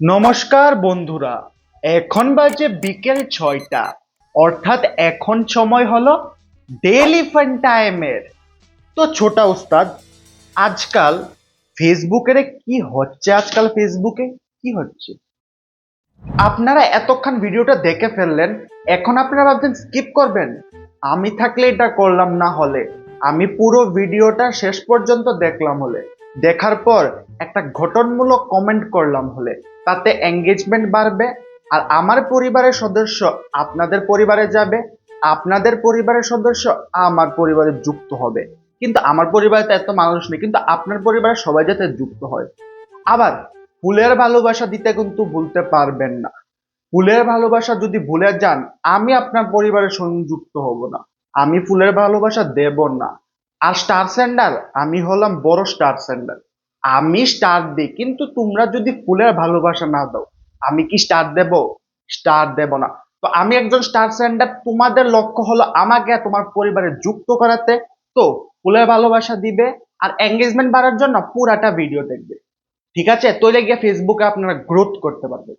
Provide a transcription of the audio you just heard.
নমস্কার বন্ধুরা, এখন বাজে বিকেল ছয়টা। অর্থাৎ এখন সময় হলো ডেইলি ফান টাইমের তো ছোটা উস্তাদ, আজকাল ফেসবুকের কি হচ্ছে আজকাল ফেসবুকে? কি হচ্ছে? আপনারা এতক্ষণ ভিডিওটা দেখে ফেললেন, এখন আপনারা ভাবছেন স্কিপ করবেন। আমি থাকলে এটা করলাম না হলে। আমি পুরো ভিডিওটা শেষ পর্যন্ত দেখলাম হলে। দেখার পর একটা ঘটনমূলক কমেন্ট করলাম হলে। তাতে এঙ্গেজমেন্ট বাড়বে আর আমার পরিবারের সদস্য আপনাদের পরিবারে যাবে, আপনাদের পরিবারের সদস্য আমার পরিবারে যুক্ত হবে। কিন্তু আমার পরিবারে তো এত মানুষ নেই, কিন্তু আপনার পরিবারে সবাই যাতে যুক্ত হয়। আবার ফুলের ভালোবাসা দিতে কিন্তু ভুলতে পারবেন না। ফুলের ভালোবাসা যদি ভুলে যান, আমি আপনার পরিবারের সংযুক্ত হব না। আমি ফুলের ভালোবাসা দেব না। আর স্টার সেন্ডার আমি হলাম বড় স্টার সেন্ডার আমি স্টার দিই, কিন্তু তোমরা যদি ফুলের ভালোবাসা না দাও, আমি কি স্টার দেব? স্টার দেব না। তো আমি একজন স্টার সেন্ডার তোমাদের লক্ষ্য হলো আমাকে তোমার পরিবারে যুক্ত করাতে। তো ফুলের ভালোবাসা দিবে আর এঙ্গেজমেন্ট বাড়ার জন্য পুরাটা ভিডিও দেখবে। ঠিক আছে? তৈলে গিয়ে ফেসবুকে আপনারা গ্রোথ করতে পারবেন।